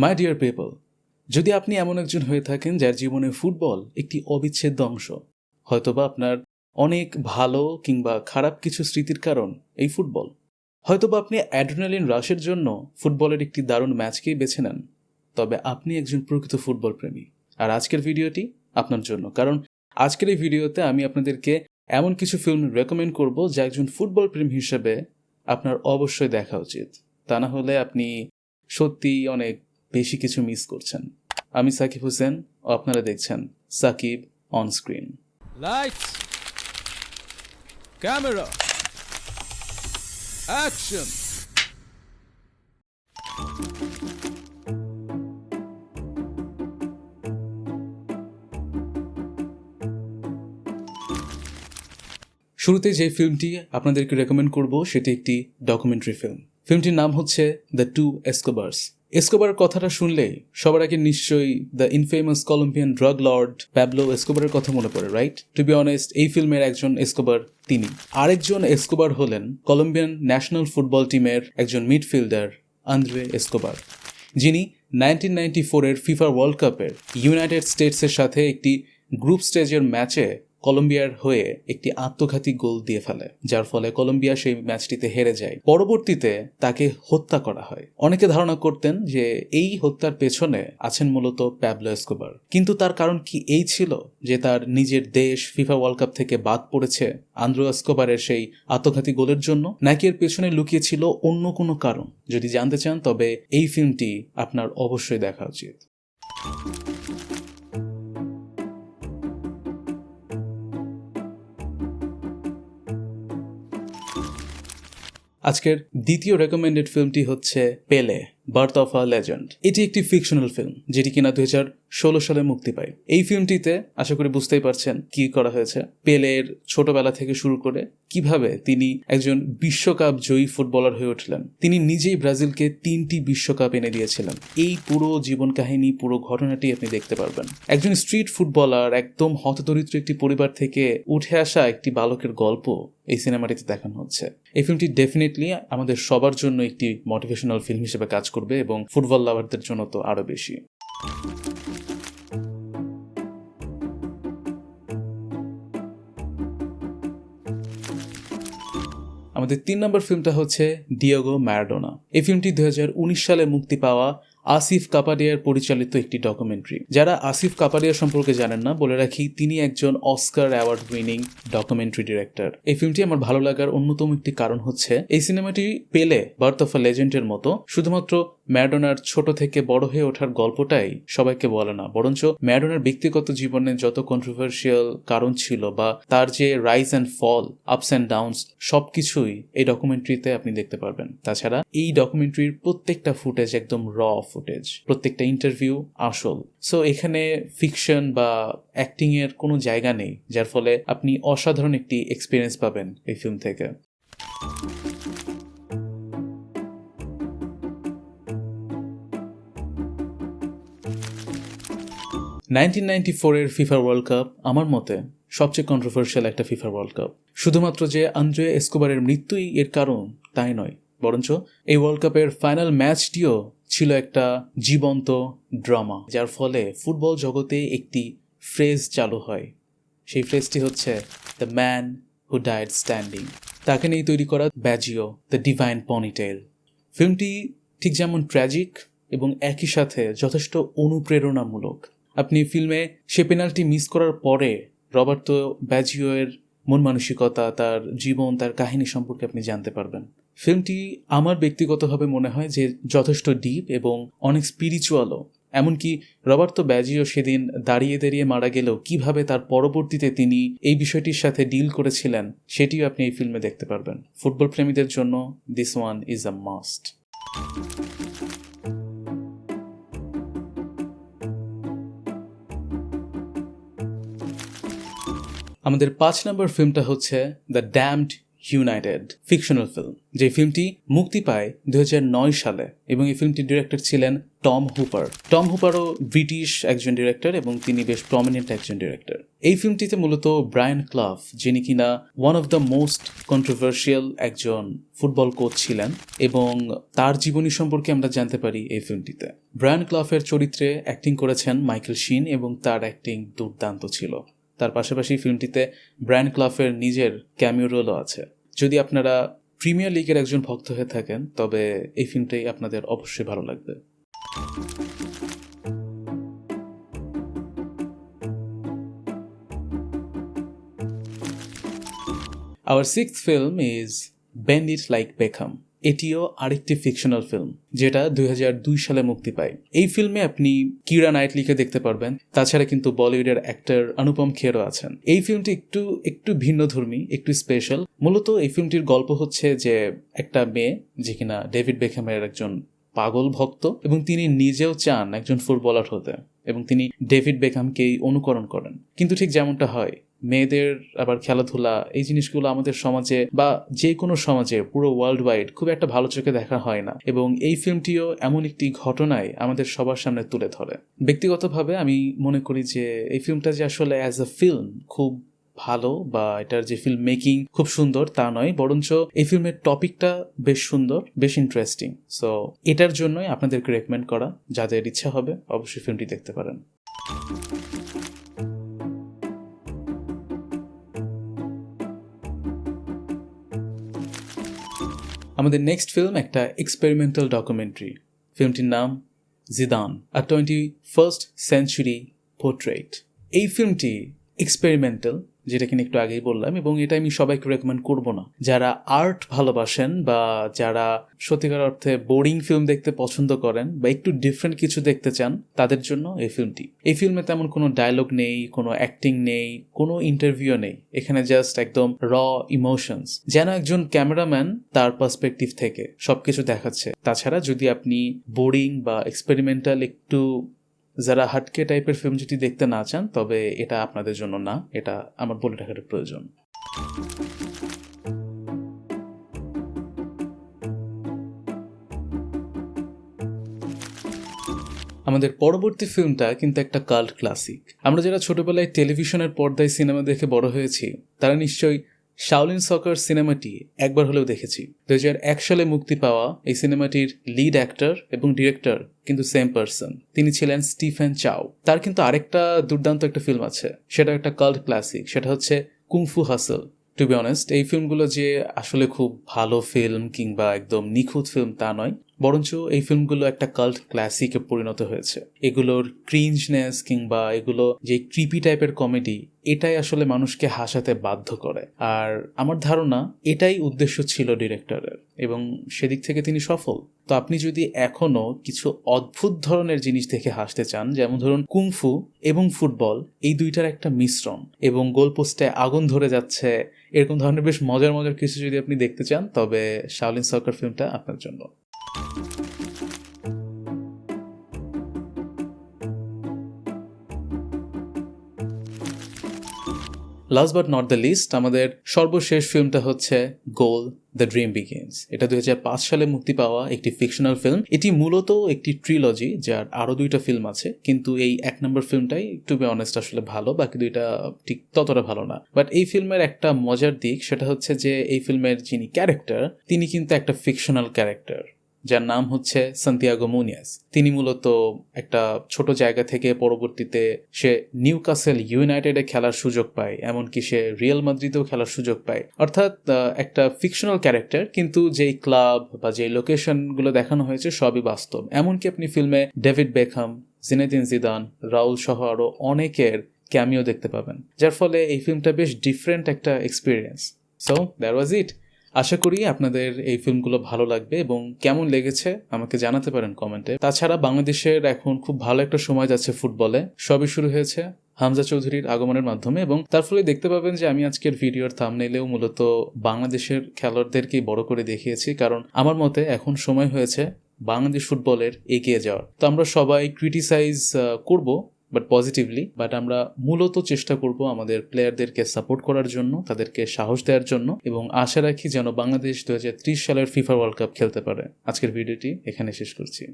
My dear people যদি আপনি এমন একজন হয়ে থাকেন যার জীবনে ফুটবল একটি অবিচ্ছেদ্য অংশ, হয়তোবা আপনার অনেক ভালো কিংবা খারাপ কিছু স্মৃতির কারণ এই ফুটবল। হয়তোবা আপনি অ্যাড্রিনালিন রাশের জন্য ফুটবলের একটি দারুণ ম্যাচকেই বেছে নেন। তবে আপনি একজন প্রকৃত ফুটবল প্রেমী। আর আজকের ভিডিওটি আপনার জন্য। কারণ আজকের এই ভিডিওতে আমি আপনাদেরকে এমন কিছু ফিল্ম রেকমেন্ড করব যা একজন ফুটবল প্রেম হিসেবে আপনার অবশ্যই দেখা উচিত। তা না হলে আপনি সত্যি অনেক বেশি কিছু মিস করছেন আমি সাকিব হোসেন ও আপনারা দেখছেন সাকিব অন স্ক্রিন. Action. শুরুতে যে ফিল্মটি আপনাদেরকে রেকমেন্ড করব সেটি একটি ডকুমেন্টারি ফিল্ম ফিল্মটির নাম হচ্ছে দ্য টু এসকোবার্স এসকোবার কথাটা শুনলেই সবার আগে নিশ্চয়ই the infamous Colombian drug lord Pablo এসকোবারের কথা মনে পড়ে রাইট টু বি অনেস্ট এই ফিল্মের একজন এসকোবার তিনি। আরেকজন এসকোবার হলেন কলম্বিয়ান ন্যাশনাল ফুটবল টিমের একজন মিডফিল্ডার আন্দ্রে এসকোবার যিনি নাইনটিন নাইনটি ফোরের ফিফা ওয়ার্ল্ড কাপের ইউনাইটেড স্টেটসের সাথে একটি গ্রুপ স্টেজের ম্যাচে কলম্বিয়ার হয়ে একটি আত্মঘাতী গোল দিয়ে ফেলে, যার ফলে কলম্বিয়া সেই ম্যাচটিতে হেরে যায়। পরবর্তীতে তাকে হত্যা করা হয়। অনেকে ধারণা করতেন যে এই হত্যার পেছনে আছেন মূলত প্যাবলো এসকোবার। কিন্তু তার কারণ কি এই ছিল? যে তার নিজের দেশ ফিফা ওয়ার্ল্ড কাপ থেকে বাদ পড়েছে আন্দ্রো এসকোবারের সেই আত্মঘাতী গোলের জন্য? নাকি এর পেছনে লুকিয়ে ছিল অন্য কোনো কারণ? যদি জানতে চান, তবে এই ফিল্মটি আপনার অবশ্যই দেখা উচিত। আজকের দ্বিতীয় রেকমেন্ডেড ফিল্মটি হচ্ছে পেলে বার্থ অফ আ লেজেন্ড এটি একটি ফিকশনাল ফিল্ম যেটি কিনা দুই হাজার ষোলো সালে মুক্তি পায়। এই ফিল্মটিতে আশা করি বুঝতেই পারছেন, কি করা হয়েছে। পেলের ছোটবেলা থেকে শুরু করে কীভাবে তিনি একজন বিশ্বকাপ জয়ী ফুটবলার হয়ে উঠলেন। তিনি নিজেই ব্রাজিলকে তিনটি বিশ্বকাপ এনে দিয়েছিলেন। এই পুরো জীবন কাহিনী পুরো ঘটনাটি আপনি দেখতে পারবেন। একজন স্ট্রিট ফুটবলার, একদম হতদরিদ্র একটি পরিবার থেকে উঠে আসা একটি বালকের গল্প এই সিনেমাটিতে দেখানো হচ্ছে। এই ফিল্মটি ডেফিনেটলি আমাদের সবার জন্য একটি মোটিভেশনাল ফিল্ম হিসেবে কাজ করবে এবং ফুটবল লাভারদের জন্য তো আরও বেশি। আমাদের তিন নম্বর ফিল্মটা হচ্ছে ডিয়াগো ম্যারাডোনা এই ফিল্মটি দু হাজার উনিশ সালে মুক্তি পাওয়া আসিফ কাপাডিয়ার পরিচালিত একটি ডকুমেন্টারি যারা আসিফ কাপাডিয়া সম্পর্কে জানেন না, বলে রাখি, তিনি একজন Oscar award winning documentary director এই ফিল্মটি আমার ভালো লাগার অন্যতম একটি কারণ হচ্ছে, এই সিনেমাটি পেলে বার্থ অফ আ লেজেন্ডের মতো, শুধুমাত্র ম্যাডোনার ছোট থেকে বড় হয়ে ওঠার গল্পটাই সবাইকে বলে না। বরঞ্চ ম্যাডোনার ব্যক্তিগত জীবনে যত কন্ট্রোভার্সিয়াল কারণ ছিল বা তার যে rise and fall ups and downs সবকিছুই এই ডকুমেন্টারিতে আপনি দেখতে পারবেন। তাছাড়া এই ডকুমেন্টারির প্রত্যেকটা ফুটেজ একদম র ফুটেজ প্রত্যেকটা ইন্টারভিউ আসল। সো এখানে ফিকশন বা অ্যাক্টিং এর কোনো জায়গা নেই, যার ফলে আপনি অসাধারণ একটি এক্সপিরিয়েন্স পাবেন এই ফিল্ম থেকে। নাইনটিন নাইনটি ফোরের ফিফা ওয়ার্ল্ড কাপ আমার মতে সবচেয়ে কন্ট্রোভার্সিয়াল একটা ফিফা ওয়ার্ল্ড কাপ শুধুমাত্র যে আন্দ্রে এসকোবারের মৃত্যুই এর কারণ তাই নয়, বরঞ্চ এই ওয়ার্ল্ড কাপের ফাইনাল ম্যাচটিও ছিল একটা জীবন্ত ড্রামা যার ফলে ফুটবল জগতে একটি ফ্রেজ চালু হয়। সেই ফ্রেজটি হচ্ছে the man who died standing তাকে নিয়ে তৈরি করা ব্যাজিও দ্য ডিভাইন পনিটেল ফিল্মটি ঠিক যেমন ট্র্যাজিক এবং একই সাথে যথেষ্ট অনুপ্রেরণামূলক। আপনি ফিল্মে সে পেনাল্টি মিস করার পরে রবার্তো ব্যাজিওয়ের মন মানসিকতা, তার জীবন, তার কাহিনী সম্পর্কে আপনি জানতে পারবেন। ফিল্মটি আমার ব্যক্তিগতভাবে মনে হয় যে যথেষ্ট ডিপ এবং অনেক স্পিরিচুয়ালও এমনকি রবার্তো ব্যাজিও সেদিন দাঁড়িয়ে দাঁড়িয়ে মারা গেলেও কীভাবে তার পরবর্তীতে তিনি এই বিষয়টির সাথে ডিল করেছিলেন, সেটিও আপনি এই ফিল্মে দেখতে পারবেন। ফুটবল প্রেমীদের জন্য this one is a must আমাদের পাঁচ নম্বর ফিল্মটা হচ্ছে the damned United fictional film যে ফিল্মটি মুক্তি পায় দুই হাজার নয় সালে, এবং এই ফিল্মটির ডিরেক্টর ছিলেন টম হুপার টম হুপারও ব্রিটিশ একজন ডিরেক্টর এবং তিনি বেশ প্রমিনেন্ট একজন ডিরেক্টর এই ফিল্মটিতে মূলত ব্রায়ান ক্লাফ যিনি কিনা one of the most controversial একজন ফুটবল কোচ ছিলেন, এবং তার জীবনী সম্পর্কে আমরা জানতে পারি এই ফিল্মটিতে। ব্রায়ান ক্লাফের চরিত্রে অ্যাক্টিং করেছেন মাইকেল শিন এবং তার অ্যাক্টিং দুর্দান্ত ছিল। তার পাশাপাশি ফিল্মটিতে ব্র্যান্ড ক্লাফের নিজের ক্যামিও রোলও আছে। যদি আপনারা প্রিমিয়ার লিগের একজন ভক্ত হয়ে থাকেন, তবে এই ফিল্মটাই আপনাদের অবশ্যই ভালো লাগবে। Our six film is bend it like Beckham এটিও আরেকটি ফিকশনাল ফিল্ম যেটা দুই হাজার দুই সালে মুক্তি পায়। এই ফিল্মে আপনি কিরা নাইটলিকে দেখতে পারবেন, তাছাড়া কিন্তু বলিউডের অ্যাক্টর অনুপম খেরও আছেন। এই ফিল্মটি একটু একটু ভিন্নধর্মী, একটু স্পেশাল মূলত এই ফিল্মটির গল্প হচ্ছে যে একটা মেয়ে, যে কিনা ডেভিড বেখামের একজন পাগল ভক্ত, এবং তিনি নিজেও চান একজন ফুটবলার হতে, এবং তিনি ডেভিড বেকামকেই অনুকরণ করেন। কিন্তু ঠিক যেমনটা হয় মেয়েদের আবার খেলাধুলা, এই জিনিসগুলো আমাদের সমাজে বা যে কোনো সমাজে পুরো ওয়ার্ল্ড ওয়াইড খুব একটা ভালো চোখে দেখা হয় না। এবং এই ফিল্মটিও এমন একটি ঘটনায় আমাদের সবার সামনে তুলে ধরে। ব্যক্তিগতভাবে আমি মনে করি যে এই ফিল্মটা যে আসলে অ্যাজ আ ফিল্ম খুব ভালো বা এটার যে ফিল্ম মেকিং খুব সুন্দর তা নয়, বরঞ্চ এই ফিল্মের টপিকটা বেশ সুন্দর, বেশ ইন্টারেস্টিং সো এটার জন্যই আপনাদেরকে রেকমেন্ড করা। যাদের ইচ্ছা হবে, অবশ্যই ফিল্মটি দেখতে পারেন। আমাদের নেক্সট ফিল্ম একটা এক্সপেরিমেন্টাল ডকুমেন্টারি ফিল্মটির নাম জিদান আর টোয়েন্টি ফার্স্ট সেঞ্চুরি পোর্ট্রেট এই ফিল্মটি এক্সপেরিমেন্টাল যেটা কিনা একটু আগেই বললাম, এবং এটা আমি সবাইকে রেকমেন্ড করব না। যারা আর্ট ভালোবাসেন বা যারা সত্যিকার অর্থে বোরিং ফিল্ম দেখতে পছন্দ করেন বা একটু ডিফারেন্ট কিছু দেখতে চান, তাদের জন্য এই ফিল্মটি এই ফিল্মে তেমন কোনো ডায়লগ নেই, কোনো অ্যাক্টিং নেই, কোনো ইন্টারভিউ নেই। এখানে জাস্ট একদম র ইমোশনস যেন একজন ক্যামেরাম্যান তার পার্সপেক্টিভ থেকে সবকিছু দেখাচ্ছে। তাছাড়া যদি আপনি বোরিং বা এক্সপেরিমেন্টাল একটু যারা হাটকে টাইপের ফিল্ম যদি দেখতে না চান, তবে এটা আপনাদের জন্য না, এটা আমার বলে রাখার প্রয়োজন। আমাদের পরবর্তী ফিল্মটা কিন্তু একটা কাল্ট ক্লাসিক আমরা যারা ছোটবেলায় টেলিভিশনের পর্দায় সিনেমা দেখে বড় হয়েছি, তারা নিশ্চয়ই শাওলিন সকার সিনেমাটি একবার হলেও দেখেছি। দু সালে মুক্তি পাওয়া এই সিনেমাটির লিড অ্যাক্টর এবং ডিরেক্টর কিন্তু সেম পার্সন তিনি ছিলেন স্টিফেন চাও তার কিন্তু আরেকটা দুর্দান্ত একটা ফিল্ম আছে। সেটা একটা কাল্ট ক্লাসিক সেটা হচ্ছে কুংফু হাসল টু বি অনেস্ট এই ফিল্মগুলো যে আসলে খুব ভালো ফিল্ম কিংবা একদম নিখুঁত ফিল্ম তা নয়। বরঞ্চ এই ফিল্মগুলো একটা কাল্ট ক্লাসিকে পরিণত হয়েছে। এগুলোর ক্রিঞ্জনেস কিংবা এগুলো যে ক্রিপি টাইপের কমেডি এটাই আসলে মানুষকে হাসাতে বাধ্য করে। আর আমার ধারণা, এটাই উদ্দেশ্য ছিল ডিরেক্টরের এবং সেদিক থেকে তিনি সফল। তো আপনি যদি এখনও কিছু অদ্ভুত ধরনের জিনিস দেখে হাসতে চান, যেমন ধরুন কুংফু এবং ফুটবল এই দুইটার একটা মিশ্রণ এবং গোলপোস্টে আগুন ধরে যাচ্ছে, এরকম ধরনের বেশ মজার মজার কিছু যদি আপনি দেখতে চান, তবে শাওলিন সরকার ফিল্মটা আপনার জন্য। Last but not the least আমাদের সর্বশেষ ফিল্মটা হচ্ছে গোল দ্য ড্রিম বিগিনস এটা দুই হাজার পাঁচ সালে মুক্তি পাওয়া একটি ফিকশনাল ফিল্ম এটি মূলত একটি ট্রিলজি যার আরও দুইটা ফিল্ম আছে, কিন্তু এই এক নম্বর ফিল্মটাই টু বি অনেস্ট আসলে ভালো, বাকি দুইটা ঠিক ততটা ভালো না। বাট এই ফিল্মের একটা মজার দিক, সেটা হচ্ছে যে এই ফিল্মের যিনি ক্যারেক্টার তিনি কিন্তু একটা ফিকশনাল ক্যারেক্টার যার নাম হচ্ছে সান্তিয়াগো মুনিয়াস তিনি মূলত একটা ছোট জায়গা থেকে পরবর্তীতে সে নিউ কাসেল ইউনাইটেডে খেলার সুযোগ পায়, এমনকি সে রিয়েল মাদ্রিদেও খেলার সুযোগ পায়। অর্থাৎ একটা ফিকশনাল ক্যারেক্টার কিন্তু যেই ক্লাব বা যেই লোকেশনগুলো দেখানো হয়েছে সবই বাস্তব। এমনকি আপনি ফিল্মে David Beckham Zinedine Zidane Raul সহ আরও অনেকের ক্যামিও দেখতে পাবেন। যার ফলে এই ফিল্মটা বেশ ডিফারেন্ট একটা experience so there was it আশা করি আপনাদের এই ফিল্মগুলো ভালো লাগবে এবং কেমন লেগেছে আমাকে জানাতে পারেন কমেন্টে। তাছাড়া বাংলাদেশের এখন খুব ভালো একটা সময় যাচ্ছে ফুটবলে। সবই শুরু হয়েছে হামজা চৌধুরীর আগমনের মাধ্যমে এবং তার ফলে দেখতে পাবেন যে আমি আজকের ভিডিওর থামনেলেও মূলত বাংলাদেশের খেলোয়াড়দেরকেই বড় করে দেখিয়েছি কারণ আমার মতে এখন সময় হয়েছে বাংলাদেশ ফুটবলের এগিয়ে যাওয়ার। তো আমরা সবাই ক্রিটিসাইজ করব বাট পজিটিভলি বাট আমরা মূলত চেষ্টা করব আমাদের প্লেয়ারদেরকে সাপোর্ট করার জন্য, তাদেরকে সাহস দেওয়ার জন্য, এবং আশা রাখি যেন বাংলাদেশ দু হাজার ত্রিশ সালের ফিফা ওয়ার্ল্ড কাপ খেলতে পারে। আজকের ভিডিওটি এখানে শেষ করছি।